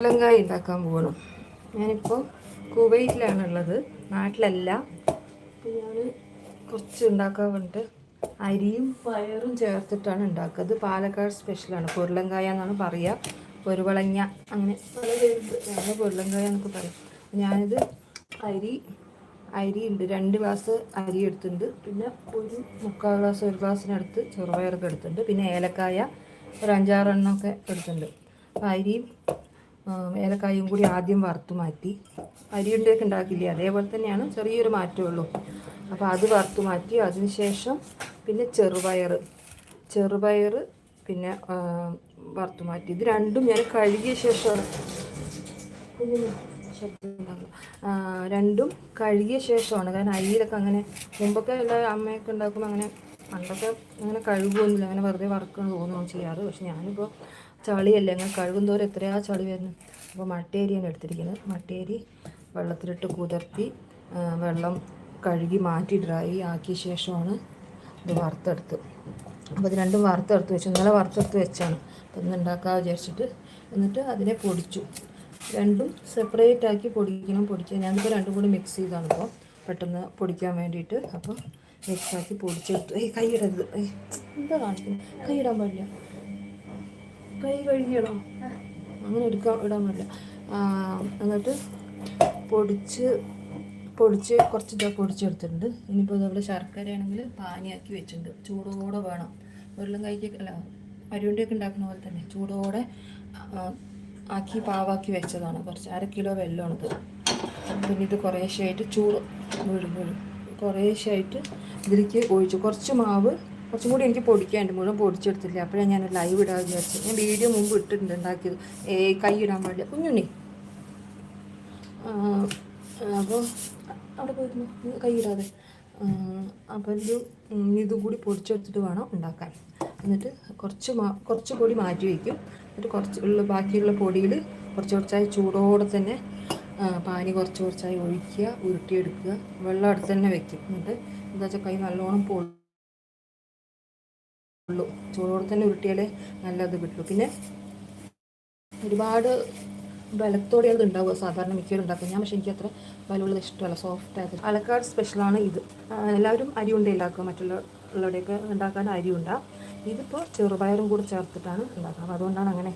പുല്ലങ്കായ ഉണ്ടാക്കാൻ പോകണം. ഞാനിപ്പോൾ കുവൈറ്റിലാണുള്ളത്. നാട്ടിലല്ല. അപ്പം ഞാൻ കുറച്ച് ഉണ്ടാക്കാൻ വേണ്ടിട്ട് അരിയും പയറും ചേർത്തിട്ടാണ് ഉണ്ടാക്കുക ഇത് പാലക്കാട് സ്പെഷ്യലാണ് പൊരുളങ്കായ എന്നാണ് പറയുക പൊരുവളങ്ങ. അങ്ങനെ പല ഞങ്ങൾ പൊരുളങ്കായ എന്നൊക്കെ പറയും. ഞാനിത് അരി അരി ഉണ്ട് രണ്ട് ഗ്ലാസ് അരി എടുത്തിട്ടുണ്ട്. പിന്നെ ഒരു മുക്കാൽ ഗ്ലാസ് ഒരു ഗ്ലാസ്സിനടുത്ത് ചെറുപയറൊക്കെ എടുത്തിട്ടുണ്ട്. പിന്നെ ഏലക്കായ ഒരു അഞ്ചാറെണ്ണമൊക്കെ എടുത്തിട്ടുണ്ട്. അപ്പോൾ അരിയും ഏലക്കായും കൂടി ആദ്യം വറുത്ത് മാറ്റി. അരിയുണ്ടേക്ക് ഉണ്ടാക്കില്ലേ? അതേപോലെ തന്നെയാണ് ചെറിയൊരു മാറ്റമുള്ളൂ അപ്പോൾ അത് വറുത്ത് മാറ്റി അതിനുശേഷം പിന്നെ ചെറുപയർ ചെറുപയർ പിന്നെ വറുത്ത് മാറ്റി. ഇത് രണ്ടും ഞാൻ കഴുകിയ ശേഷമാണ് രണ്ടും കഴുകിയ ശേഷമാണ്. കാരണം അരിയിലൊക്കെ അങ്ങനെ മുമ്പൊക്കെ ഉള്ള അമ്മയൊക്കെ ഉണ്ടാക്കുമ്പോൾ അങ്ങനെ പണ്ടൊക്കെ ഇങ്ങനെ കഴുകുമൊന്നുമില്ല അങ്ങനെ വെറുതെ വറക്കണം തോന്നുകയും ചെയ്യാറ്. പക്ഷെ ഞാനിപ്പോൾ ചളിയല്ലേ അങ്ങനെ കഴുകും തോറും എത്രയാ ചളി വരുന്നു അപ്പോൾ മട്ടേരിയാണ് എടുത്തിരിക്കുന്നത്. മട്ടേരി വെള്ളത്തിലിട്ട് കുതിർത്തി വെള്ളം കഴുകി മാറ്റി ഡ്രൈ ആക്കിയ ശേഷമാണ് ഇത് വറുത്തെടുത്ത്. അപ്പോൾ ഇത് രണ്ടും വറുത്തെടുത്ത് വെച്ചു. ഇന്നലെ വറുത്തെടുത്ത് വെച്ചാണ്. അപ്പോൾ ഇന്ന് ഉണ്ടാക്കാൻ വിചാരിച്ചിട്ട് എന്നിട്ട് അതിനെ പൊടിച്ചു. രണ്ടും സെപ്പറേറ്റ് ആക്കി പൊടിക്കണം. പൊടിക്കുക ഞാനിപ്പോൾ രണ്ടും കൂടി മിക്സ് ചെയ്താണ് ഇപ്പോൾ പെട്ടെന്ന് പൊടിക്കാൻ വേണ്ടിയിട്ട്. അപ്പോൾ ആക്കി പൊടിച്ചെടുത്തു. ഏയ് കൈയിടരുത്. എന്താ കാണിക്കുന്നത് കൈ ഇടാൻ പാടില്ല. കൈ കഴുകിയടോ അങ്ങനെ എടുക്കാൻ ഇടാൻ പാടില്ല. എന്നിട്ട് പൊടിച്ച് പൊടിച്ച് കുറച്ച് ഇതാ പൊടിച്ചെടുത്തിട്ടുണ്ട്. ഇനിയിപ്പോൾ ഇതവിടെ ശർക്കരയാണെങ്കിൽ പാനിയാക്കി വെച്ചിട്ടുണ്ട്. ചൂടോടെ വേണം. വെള്ളം കഴിക്കൊക്കെ അല്ല അരിയുണ്ടിയൊക്കെ ഉണ്ടാക്കുന്ന പോലെ തന്നെ ചൂടോടെ ആക്കി പാവാക്കി വെച്ചതാണ്. കുറച്ച് അര കിലോ വെള്ളമാണിത്. പിന്നെ ഇത് കുറേശ്ശായിട്ട് ചൂട് വീഴും വീഴും കുറേശ്ശായിട്ട് ഇതിലേക്ക് ഒഴിച്ചു. കുറച്ച് മാവ് കുറച്ചും കൂടി എനിക്ക് പൊടിക്കാനുണ്ട്. മുഴുവൻ പൊടിച്ചെടുത്തില്ല അപ്പോഴാണ് ഞാൻ ലൈവ് ഇടാൻ വിചാരിച്ചത്. ഞാൻ വീഡിയോ മുമ്പ് ഇട്ടിട്ടുണ്ട് ഉണ്ടാക്കിയത്. ഏ കൈ ഇടാൻ പാടില്ല. കുഞ്ഞുണ്ണി. അപ്പോൾ അവിടെ പോയിരുന്നു. കൈ ഇടാതെ. അപ്പോൾ ഇത് ഇതും കൂടി പൊടിച്ചെടുത്തിട്ട് വേണം ഉണ്ടാക്കാൻ. എന്നിട്ട് കുറച്ച് മാ കുറച്ച് പൊടി മാറ്റി വയ്ക്കും. എന്നിട്ട് കുറച്ച് ഉള്ള ബാക്കിയുള്ള പൊടിയിൽ കുറച്ച് കുറച്ചായി ചൂടോടെ തന്നെ പാനി കുറച്ച് കുറച്ചായി ഒഴിക്കുക ഉരുട്ടിയെടുക്കുക. വെള്ളം അടുത്ത് തന്നെ വെക്കും. എന്നിട്ട് എന്താ വെച്ചാൽ കൈ നല്ലോണം പൊള്ളു. ചൂടോടെ തന്നെ ഉരുട്ടിയാലേ നല്ലത് കിട്ടുള്ളൂ പിന്നെ ഒരുപാട് ബലത്തോടെ അത് ഉണ്ടാവുക. സാധാരണ മിക്കവരും ഉണ്ടാക്കും. ഞാൻ പക്ഷെ എനിക്ക് അത്ര ബലമുള്ളത് ഇഷ്ടമല്ല. സോഫ്റ്റ് ആയത്. പാലക്കാട് സ്പെഷ്യലാണ് ഇത്. എല്ലാവരും അരി ഉണ്ട ഉണ്ടാക്കുക. മറ്റുള്ള ഉണ്ടാക്കാൻ അരി ഉണ്ടാകും ഇതിപ്പോൾ ചെറുപയറും കൂടി ചേർത്തിട്ടാണ് ഉണ്ടാക്കുന്നത്. അതുകൊണ്ടാണ് അങ്ങനെ